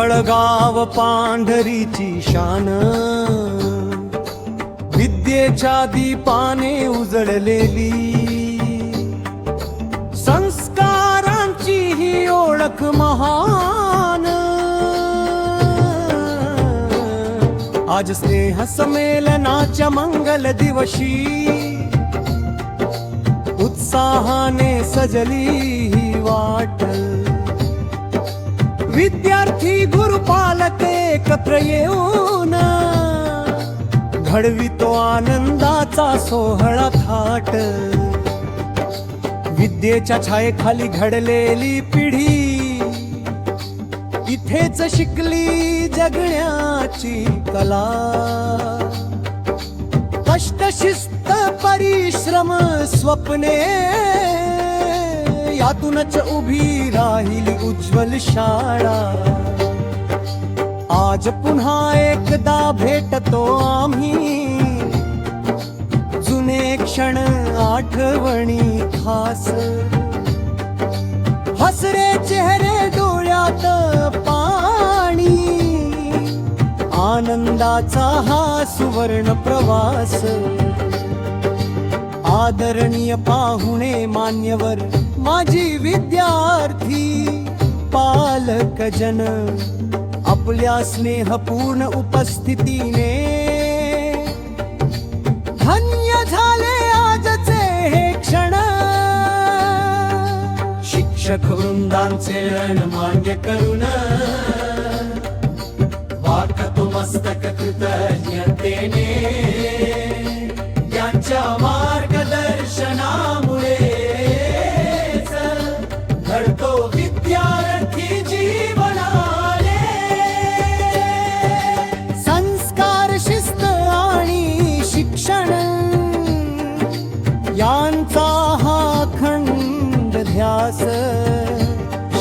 पिंपळगाव पांढरीची शान. विद्येच्या दीपाने उजळलेली. संस्कारांची ही ओळख महान. आज स्नेह संमेलनाच्या मंगल दिवशी उत्साहाने सजली ही वाट. विद्या विद्यार्थी गुरुपालक एकत्र येऊन घडवितो आनंदाचा सोहळा थाट. विद्येच्या छायेखाली घडलेली पिढी इथेच शिकली जगण्याची कला. कष्ट शिस्त परिश्रम स्वप्ने यातूनच उभी राहिली उज्ज्वल शाळा. आज पुन्हा एकदा भेटतो आम्ही. जुने क्षण आठवणी खास. हसरे चेहरे डोळ्यात पाणी. आनंदाचा हा सुवर्ण प्रवास. आदरणीय पाहुणे मान्यवर माझी विद्यार्थी पालक जन आपल्या स्नेहपूर्ण उपस्थितीने. धन्य झाले आजचे हे क्षण. शिक्षक वृंदांचे मान्य करून वाटतो मस्तक कृतज्ञतेने. यांच्या मार्गदर्शनामुळे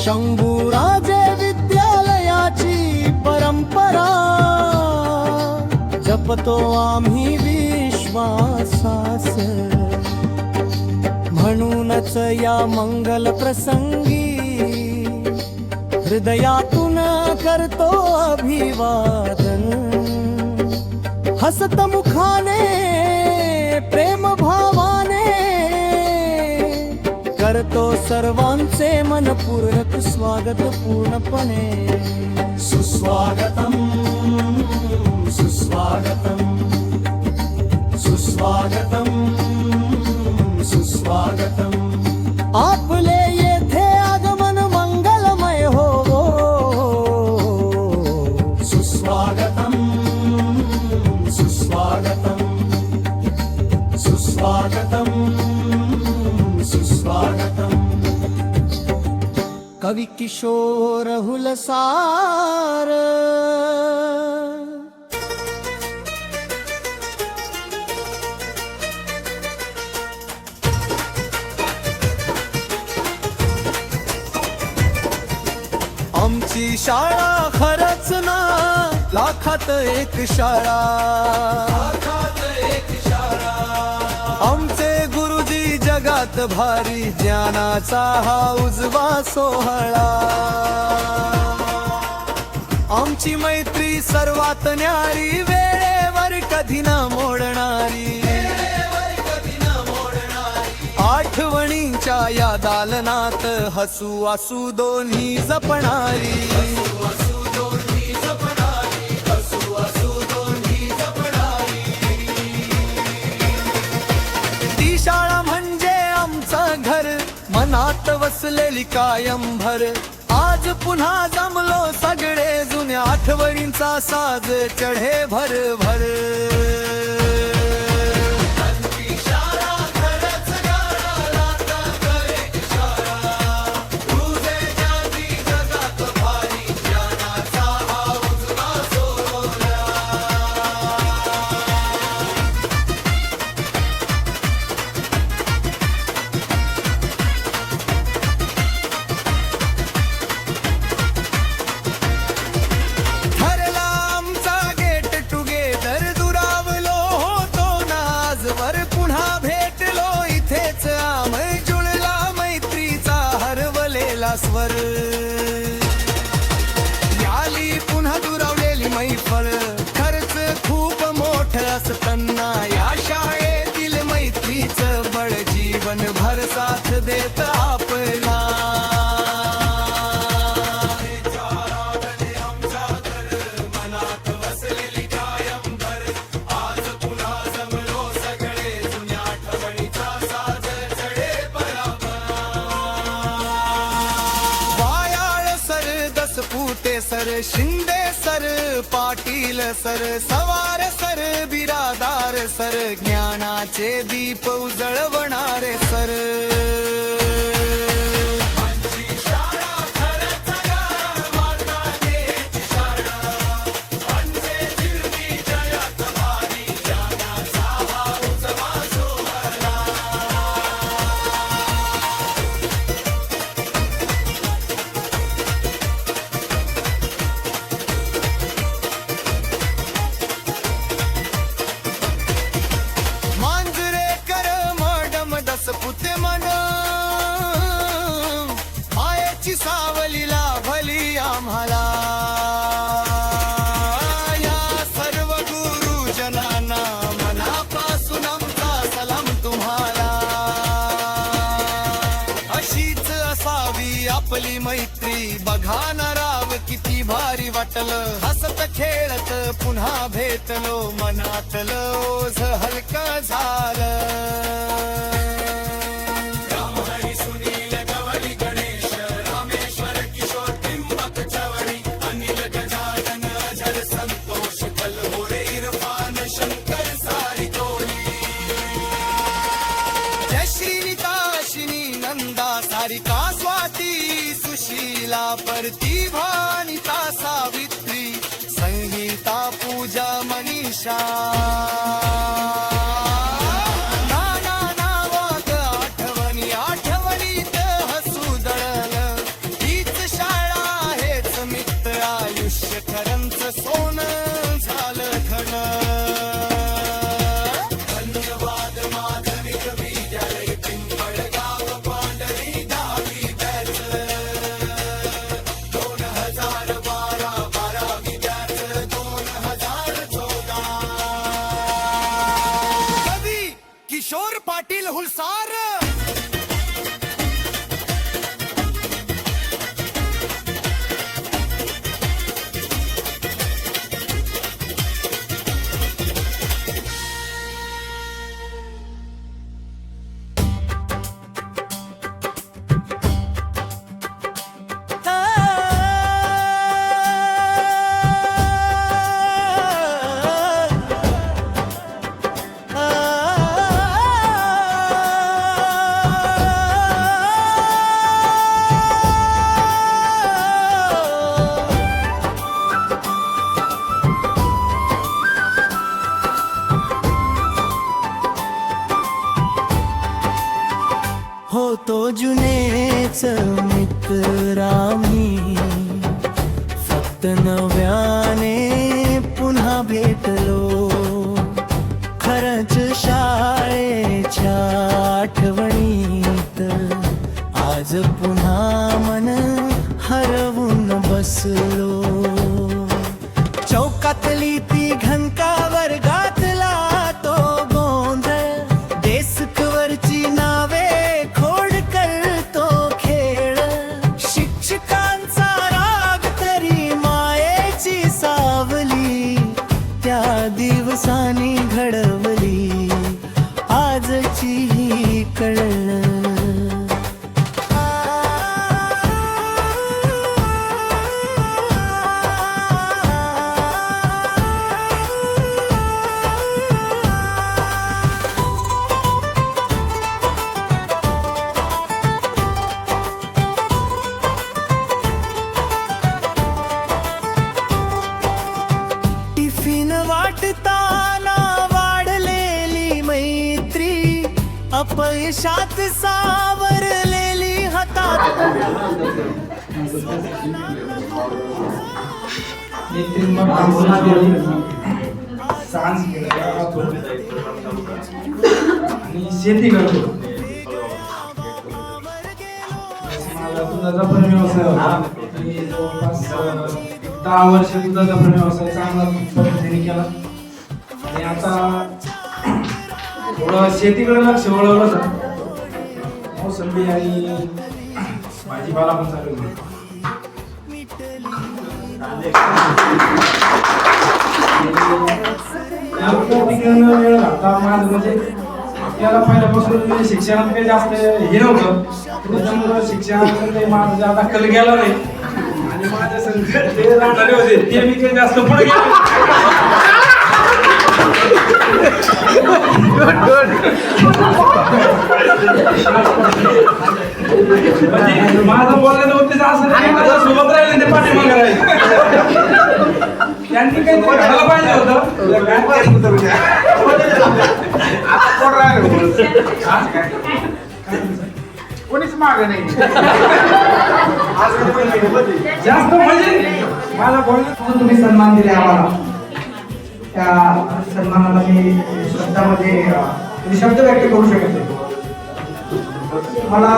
शंभूराजे विद्यालयाची परंपरा. जपतो आम्ही विश्वासास. म्हणूनच या मंगल प्रसंगी हृदयातून करतो अभिवादन. हसत मुखाने प्रेम करतो सर्वांचे मनपूर्वक स्वागत पूर्णपणे सुस्वागतम सुस्वागतम सुस्वागतम कवी किशोर हुलसार। आमची शाळा खरच ना लाखात एक शाळा. जगात भारी ज्ञानाचा हा उजवा सोहळा. आमची मैत्री सर्वात न्यारी वेळेवर कधी ना मोडणारी. आठवणींच्या या दालनात हसू असू दोन्ही जपणारी. मनात वसलेली कायम भर. आज पुन्हा जमलो सगळे जुन्या आठवणींचा साज चढे भर भर मैत्रीचा Patil sir Sawar sir Biradar sir ज्ञानाचे दीप उजळवणारे सर. आपली मैत्री. बघा ना राव किती भारी वाटलं. हसत खेळत पुन्हा भेटलो. मनातलं ओझ हलक झालं. सांज आणि शेती करतो माझा दुधाचा पण व्यवसाय होता. मी जवळपास दहा वर्ष दुधाचा पण व्यवसाय चांगला पद्धतीने केला आणि आता थोडं शेतीकडे लक्ष वळवलं मोसंबी आणि भाजीपाला पण चालू आपल्याला पहिल्यापासून म्हणजे शिक्षणात काही जास्त हे नव्हतं त्याच्यामुळं शिक्षणात काही माझं जास्त कल गेला नाही आणि माझ्या ते राहणारे होते ते मी काही जास्त पुढे गेले म्हणजे माझं बोलण्याचं उद्देश असं नाही माझ्या सोबत राहिले ते पाठीमागे राहिले. त्यांनी काही पाहिजे होतं. कोणीच माग नाही. जास्त म्हणजे? माझा बोलणं म्हणून तुम्ही सन्मान दिले आम्हाला. त्या सन्मानाला मी शब्दामध्ये म्हणजे शब्द व्यक्त करू शकत नाही. मला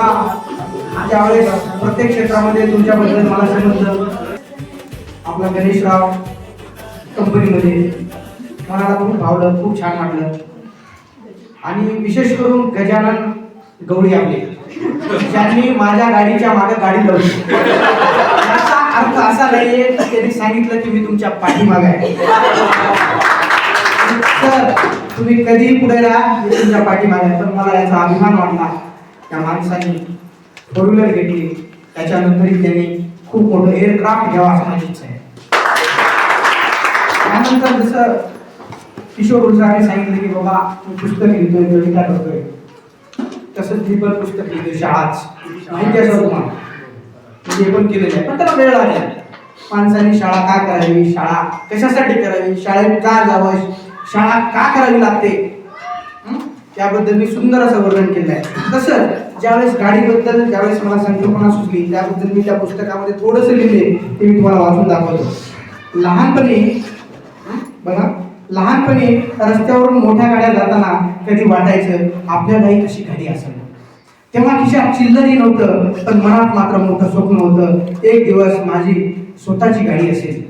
त्यावेळेस प्रत्येक क्षेत्रामध्ये तुमच्याबद्दल मला समजलं आपला गणेशराव कंपनीमध्ये मनाला खूप भावलं खूप छान वाटलं. आणि विशेष करून गजानन गवळी आपले. ज्यांनी माझ्या गाडीच्या मागे गाडी लावली. अर्थ असा नाहीये की त्यांनी सांगितलं की मी तुमच्या पाठीमागे आहे. तर तुम्ही कधी पुढे राहा मी तुमच्या पाठीमागे आहे. पण मला याचा अभिमान वाटला त्या माणसाने फोर व्हीलर घेतली. त्याच्यानंतरही त्यांनी खूप मोठं एअरक्राफ्ट घ्यावा असं माझी इच्छा आहे. त्यानंतर जसं किशोर उलसाने सांगितलं की बाबा मी पुस्तक लिहितोय कविता करतोय. तसंच मी पण पुस्तक लिहितोय शाळाच. माहिती असं तुम्हाला? हे पण केलेलं आहे पण त्याला वेळ आहे माणसाने शाळा का करावी? शाळा कशासाठी करावी? शाळेत का जावं? शाळा का करावी लागते? त्याबद्दल मी सुंदर असं वर्णन केलं आहे तसं ज्यावेळेस गाडीबद्दल ज्यावेळेस मला संकल्पना सुचली त्याबद्दल मी त्या पुस्तकामध्ये थोडंसं लिहिले ते मी तुम्हाला वाचून दाखवतो. लहानपणी बघा लहानपणी रस्त्यावरून मोठ्या गाड्या जाताना कधी वाटायचं आपल्या आपल्यालाही कशी गाडी असेल तेव्हा खिशात चिल्लरही नव्हतं पण मनात मात्र मोठं स्वप्न होतं. एक दिवस माझी स्वतःची गाडी असेल.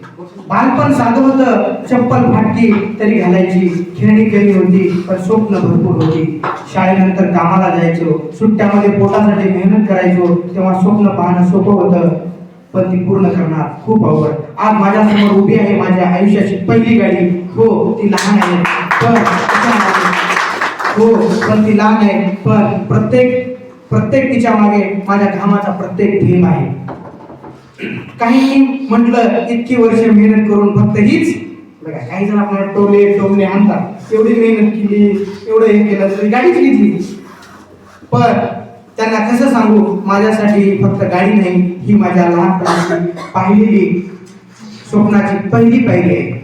बालपण साधं होतं चप्पल फाटली तरी घालायची. खेळणी केली होती पण स्वप्न भरपूर होती. शाळेनंतर कामाला जायचो सुट्ट्यामध्ये पोटासाठी मेहनत करायचो तेव्हा स्वप्न पाहणं सोपं होतं पण ती पूर्ण करणार खूप अवघड. आज माझ्यासमोर उभी आहे माझ्या आयुष्याची पहिली गाडी. हो ती लहान आहे पण हो पण ती लहान आहे पण प्रत्येक प्रत्येक तिच्यामागे माझ्या घामाचा प्रत्येक थेंब आहे. काही म्हटलं इतकी वर्ष मेहनत करून फक्त हीच काही जण आपल्याला टोले टोमले आणतात. एवढी मेहनत केली एवढं हे केलं तरी गाडीच घेतली पण त्यांना कसं सांगू माझ्यासाठी फक्त गाडी नाही ही माझ्या लहानपणाची पाहिलेली स्वप्नाची पहिली पायरी आहे.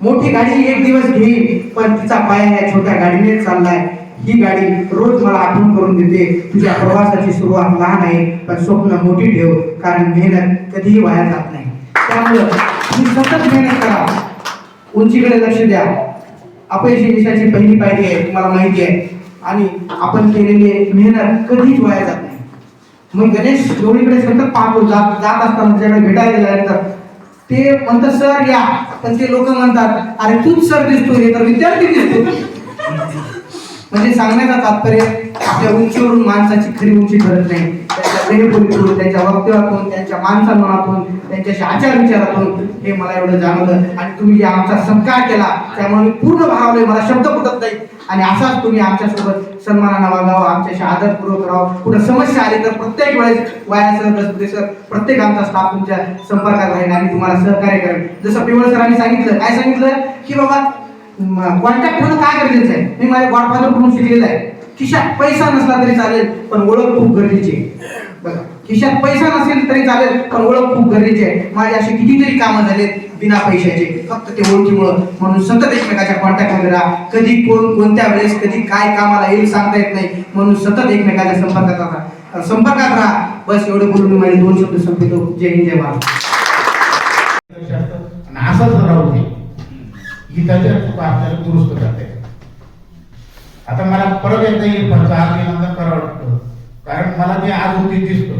मोठी गाडी एक दिवस घेईल पण तिचा पाय या छोट्या गाडीने चाललाय. ही गाडी रोज मला आठवण करून देते. तुझ्या प्रवासाची सुरुवात लहान आहे पण स्वप्न मोठी ठेव कारण मेहनत कधीही वाया जात नाही. त्यामुळं तुम्ही सतत मेहनत करा. उंचीकडे लक्ष द्या. अपयशी देशाची पहिली पायरी आहे तुम्हाला माहिती आहे. आणि आपण केलेली मेहनत कधीच वाया जात नाही. मग गणेश गौरीकडे सतत पाहतो जात जात असताना त्याच्याकडे भेटायला गेल्यानंतर. ते म्हणतात सर या. पण ते लोक म्हणतात अरे तूच सर दिसतो हे तर विद्यार्थी दिसतो म्हणजे सांगण्याचा तात्पर्य आपल्या उंचीवरून माणसाची खरी उंची ठरत नाही. त्यांच्या देहबोलीतून त्यांच्या वक्तव्यातून त्यांच्या मानसन्मानातून त्यांच्याशी आचार विचारातून हे मला एवढं जाणवलं. आणि तुम्ही जे आमचा सत्कार केला त्यामुळे मी पूर्ण भारावले मला शब्द फुटत नाही. आणि असाच तुम्ही आमच्यासोबत सन्मानानं वागावं आमच्याशी आदरपूर्वक राहावं. कुठं समस्या आली तर प्रत्येक वेळेस वयासह सर प्रत्येक आमचा स्टाफ तुमच्या संपर्कात राहील आणि तुम्हाला सहकार्य करेल जसं पिवळ सरांनी सांगितलं काय सांगितलं? की बाबा कॉन्टॅक्ट होणं काय गरजेचं आहे? मी माझ्या गॉडफादरकडून शिकलेलं आहे. खिशात पैसा नसला तरी चालेल पण ओळख खूप गरजेची आहे. बघा खिशात पैसा नसेल तरी चालेल पण ओळख खूप गरजेची आहे. माझे असे कितीतरी कामं झालेत बिना पैशाचे फक्त ते ओळखीमुळं. म्हणून सतत एकमेकाच्या कॉन्टॅक्टमध्ये राहा. कधी कोण कोणत्या वेळेस कधी काय कामाला येईल सांगता येत नाही. म्हणून सतत एकमेकाच्या संपर्कात राहा. संपर्कात राहा. बस एवढं बोलून मी माझे दोन शब्द संपवतो. जय हिंद जय महाराज असंच राहू गीताच्या चुका आपल्याला दुरुस्त करते आता मला परत एकदा इरफानचा आज नंतर करावं वाटतं. कारण मला ते आज होती दिसतो.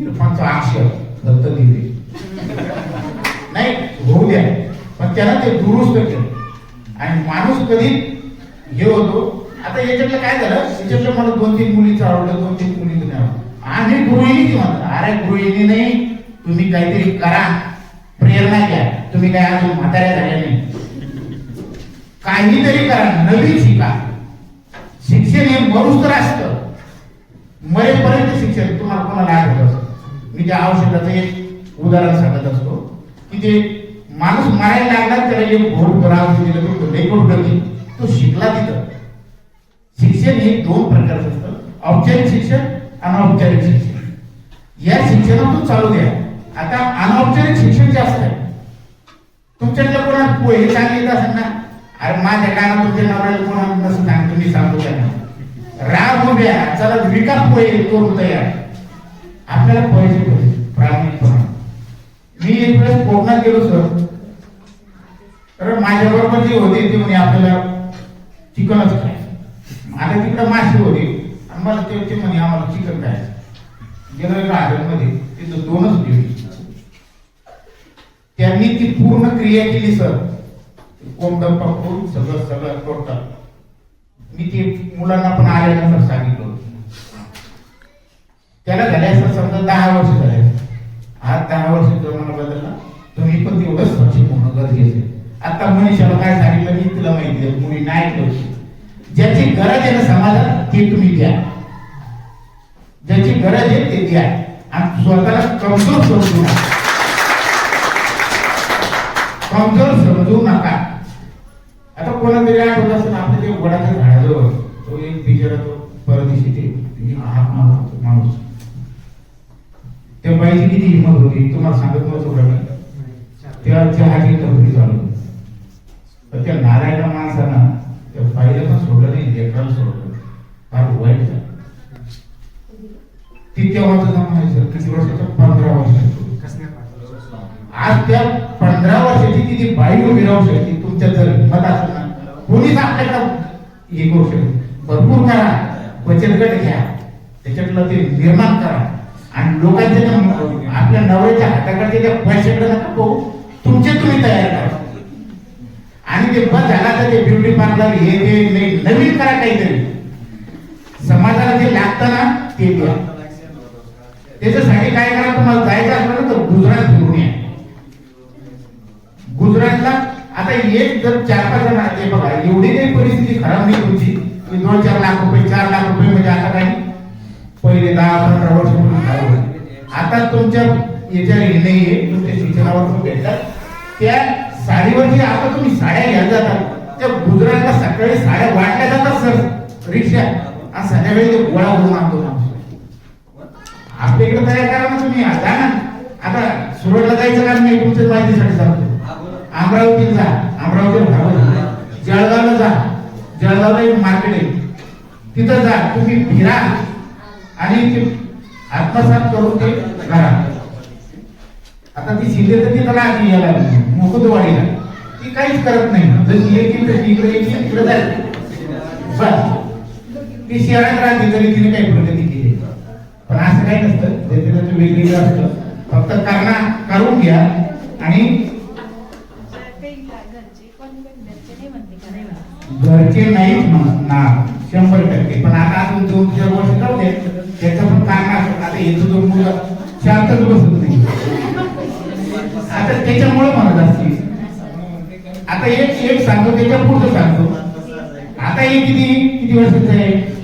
इरफानचा आक्षेप दत्त लिहिले नाही होऊ द्या. पण त्याला ते दुरुस्त केलं. आणि माणूस कधी हे होतो. आता याच्यातलं काय झालं? याच्यातलं मला दोन तीन मुलीचं आवडलं दोन तीन मुलीचं नाही आवडलं. आम्ही गृहिणी म्हणतो अरे गृहिणी नाही तुम्ही काहीतरी करा. प्रेरणा घ्या. तुम्ही काय अजून म्हाताऱ्या झाल्या नाही. काहीतरी करा नवीन शिका. शिक्षण हे मरुस्तर असतं. मरेपर्यंत शिक्षण तुम्हाला कोणाला आठवत मी त्या औषधाचं एक उदाहरण सांगत असतो. की ते माणूस मारायला लागला त्याला एक भोट औषध दिलं तो लई पडलं तो शिकला तिथं. शिक्षण हे दोन प्रकारचं असतं. औपचारिक शिक्षण अनौपचारिक शिक्षण. या शिक्षणातून चालू द्या. आता अनौपचारिक शिक्षण जास्त आहे तुमच्यातल्या कोणा पोहे सांगितलं असेल ना अरे माझ्या कानात तुमच्या नवऱ्याला कोणा नसं सांग तुम्ही सांगतो त्यांना राग उभ्या चला विकास पोहे करून तयार. आपल्याला पोहायचे पोहे प्रामाणिकपणा. मी एक वेळेस कोकणात गेलो सर. तर माझ्या बरोबर जी होती ती म्हणे आपल्याला चिकनच खाय आता तिकडे मासे होते. आणि मला ते ते म्हणे आम्हाला चिकन खायचं. गेलं एका हॉटेलमध्ये. तिथं दोनच दिवस. त्यांनी ती पूर्ण क्रिया केली सर. कोंबडं सगळं सगळं टोटल मी ते मुलांना पण आल्यानंतर सांगितलं होतं. त्याला झाले समजा दहा वर्ष झाले. आज दहा वर्ष जमाना बदलला तुम्ही पण तेवढं स्वच्छ होणं गरजेचं आहे. आता मनीषाला काय सांगितलं मी तुला माहिती आहे मुली नाही करू ज्याची गरज आहे ना समाजात ते तुम्ही द्या. ज्याची गरज आहे ते द्या. आणि स्वतःला कमजोर समजू नका. कमजोर समजू नका. आता कोणातरी आठवत असेल आपल्या ते वडाच्या झाडाजवळ तो एक बिचारा तो परदेशी ते ते हात मारतो माणूस. त्या बाईची किती हिंमत होती तुम्हाला सांगत नव्हतं का? त्या चहाची टपरी चालू. तर त्या नारायण माणसानं त्या बाईला पण सोडलं नाही लेकराला सोडलं. फार वाईट झालं. ती तेव्हाच जमायचं किती वर्षाचं? पंधरा वर्षाचं. आज त्या पंधरा वर्षाची ती जी बाई उभी राहू शकते तुमच्या जर हिंमत असेल कोणीच आपल्याला हे करू शकत भरपूर करा. बचत गट घ्या. त्याच्यातलं ते निर्माण करा. आणि लोकांच्या आपल्या नवऱ्याच्या हाताकडे त्या पैशाकडे नका पाहू. तुमचे तुम्ही तयार करा. आणि ते बस झाला तर ते ब्युटी पार्लर हे ते नाही नवीन करा काहीतरी. समाजाला जे लागतं ना ते द्या. त्याच्यासाठी काय करा? तुम्हाला जायचं असलं ना तर गुजरात फिरून या. गुजरातला आता एक जर चार पाच जण आहे बघा एवढी काही परिस्थिती खराब नाही तुमची. की दोन चार लाख रुपये चार लाख रुपये म्हणजे आता काही पहिले दहा पंधरा वर्ष म्हणून खराब होईल. आता तुमच्या याच्या हे तुमच्या शिक्षणावर भेटतात. त्या साडीवरती आता तुम्ही साड्या घ्या जातात त्या गुजरातला सकाळी साड्या वाटल्या जातात सर. रिक्षा. आणि संध्याकाळी ते गोळा होऊन आणतो आपल्या इकडे तयार करा ना तुम्ही जा ना. आता सुरतला जायचं कारण मी तुमच्या माहितीसाठी सांगतो. अमरावतीत जा अमरावती जळगावला जा. जळगावला एक मार्केट आहे. तिथं जा. तुम्ही फिरा. आणि ते आत्मसात करून ते करा. आता ती शिंदे तर तिथं लागली याला. मुकुदवाडीला. ती काहीच करत नाही. जशी येतील तशी इकडे येतील तिकडे जाईल. बस. ती शहरात राहते तरी तिने काही प्रगती केली. पण असं काही नसतं. त्याचं त्याचं वेगवेगळं असतं. फक्त करणा करून घ्या. आणि घरचे नाहीच म्हणणार शंभर टक्के. पण आता अजून दोन चार वर्ष जाऊ दे त्याचं पण काम असतं. आता येतो दोन मुलं शांतच बसत नाही. आता त्याच्यामुळे म्हणत असतील. आता एक एक सांगतो त्याच्या पुढचं सांगतो. आता हे किती किती वर्षाचं आहे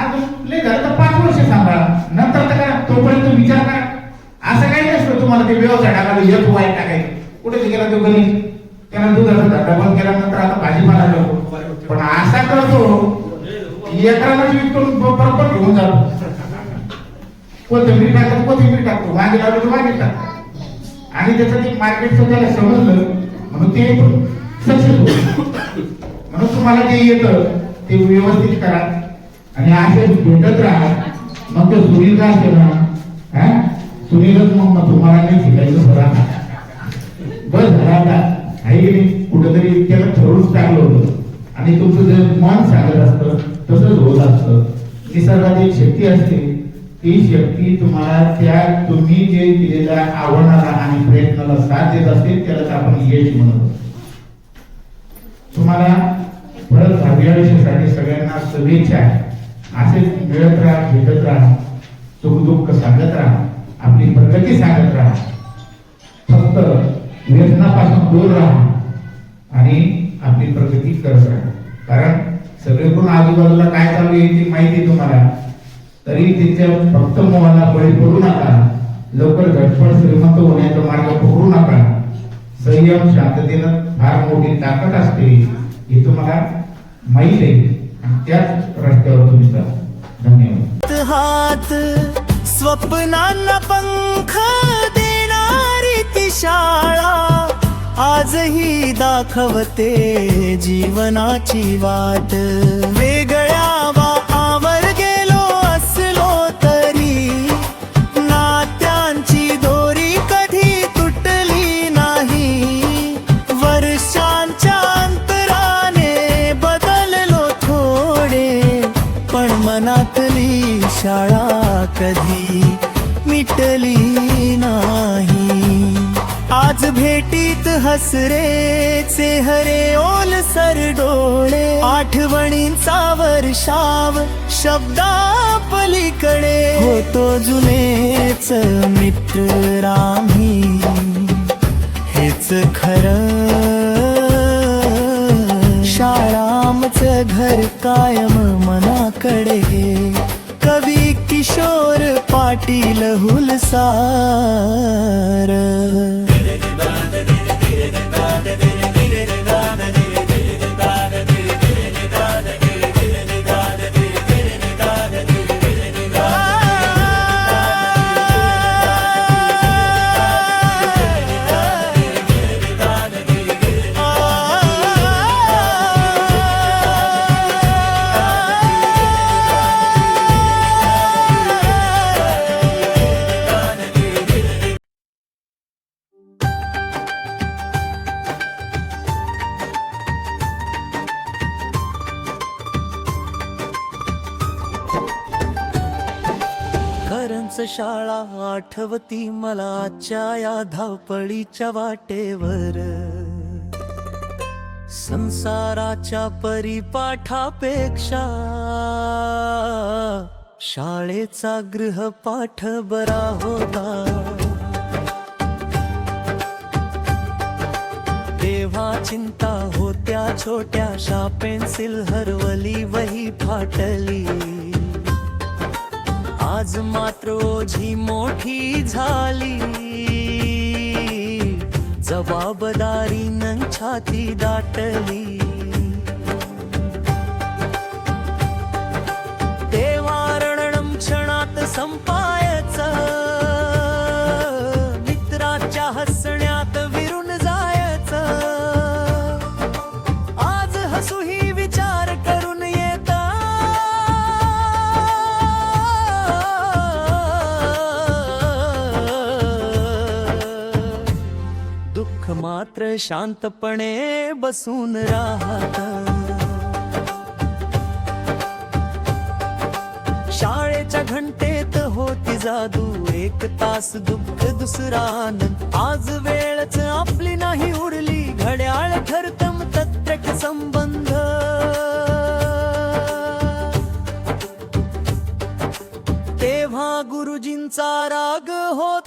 आज लय झालं तर पाच वर्ष सांभाळा. नंतर तर करा तोपर्यंत विचार करा. असं काही नसतं तुम्हाला ते व्यवसाय टाकायला एक वाईट टाकायचं. कुठे गेला तो गणित? त्याला दुधाचा धंदा बंद केल्यानंतर आता भाजीपाला नको पण असा करतो एकराला विकून बरोबर घेऊन जातो. कोथिंबीर टाकतो कोथिंबीर टाकतो. वांगे लावलं तर वांगे टाकतो. आणि त्याचं ते मार्केटचं त्याला समजलं म्हणून ते सक्सेस होईल म्हणून तुम्हाला जे येतं ते व्यवस्थित करा. आणि असे भेटत राहा. मग तो सुनील का असेल ना? सुनीलच मग तुम्हाला नाही शिकायचं बरं बस झाला आता. आहे की नाही कुठेतरी त्याला ठरवून टाकलं होतं. आणि तुमचं जे मन सांगत असतं तसंच होत असतं. निसर्गात एक शक्ती असते. ती शक्ती तुम्हाला त्या तुम्ही जे केलेल्या आव्हानाला आणि प्रयत्नाला साथ देत असते त्यालाच आपण यश म्हणतो तुम्हाला परत दहावी आयुष्यासाठी सगळ्यांना शुभेच्छा. असे मिळत राहा भेटत राहा. सुख दुःख सांगत राहा. आपली प्रगती सांगत राहा. फक्त व्यसनापासून दूर राहा. आणि आपली प्रगती करत राहा. कारण सगळीकडून आजूबाजूला काय चालू आहे ती माहिती आहे तुम्हाला. तरी त्याच्या फक्त मोहाला बळी पडू नका. लवकर झटपट श्रीमंत होण्याचा मार्ग पकडू नका. संयम शांततेनं फार मोठी ताकद असते. हे तुम्हाला माहीत आहे. त्याच रस्त्यावर तुम्ही जा. धन्यवाद. हात स्वप्नांना पंख ती शाळा आजही दाखवते जीवनाची वाट. वेगळ्या वावर गेलो असलो तरी नात्यांची दोरी कधी तुटली नाही. वर्षांच्या अंतराने बदललो थोडे पण मनातली शाळा कधी मिटली नाही. आज भेटीत हसरे चेहरे ओल सर डोळे आठवणींचा वर्षाव शब्दा पलीकडे होतो जुनेच मित्र रामी हेच खरं. शाळामचं घर कायम मनाकडे. कवी किशोर पाटील हुलसार. आठवती मला आजच्या या धावपळीच्या वाटेवर. संसाराच्या परिपाठापेक्षा शाळेचा गृहपाठ बरा होता. तेव्हा चिंता होत्या छोट्याशा पेन्सिल हरवली वही फाटली. आज मात्र ओझी मोठी झाली. जबाबदारीनं छाती दाटली. संपाय मात्र शांतपणे बसून राहत. शाळेच्या घंटेत होती जादू एक तास दुःख दुसरा आनंद आज वेळच आपली नाही उरली घड्याळ ठरतम तत्रक संबंध. तेव्हा गुरुजींचा राग होता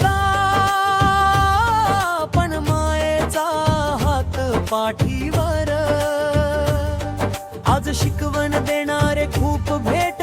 शिकवण देणारे खूप भेट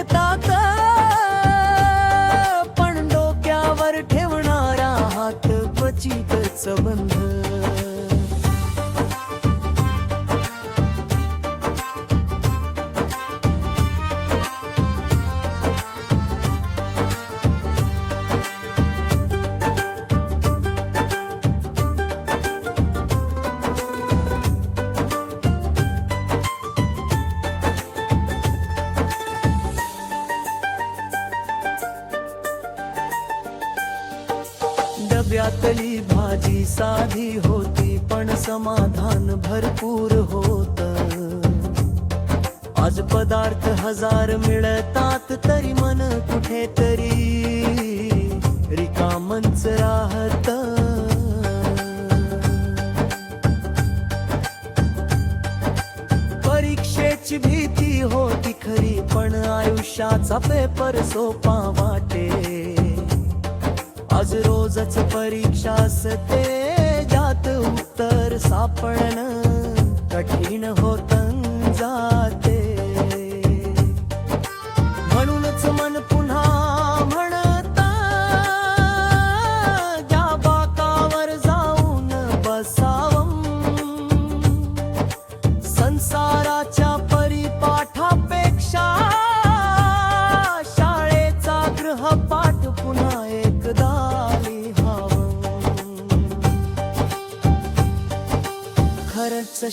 डब्यातली भाजी साधी होती पण समाधान भरपूर होत. आज पदार्थ हजार मिळतात तरी मन कुठेतरी रिकामच राहत. परीक्षेची भीती होती खरी पण आयुष्याचा पेपर सोपा वाटे. आज रोजच परीक्षा असते ज्यात उत्तर सापडणं कठीण होत जात.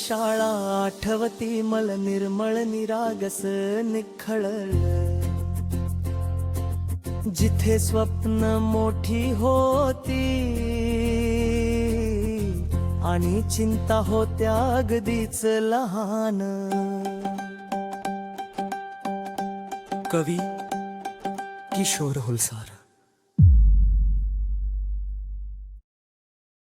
शाळा आठवती मल निर्मळ निरागस निखळ. जिथे स्वप्न मोठी होती आणि चिंता होत्या अगदीच लहान. कवी किशोर होलसार.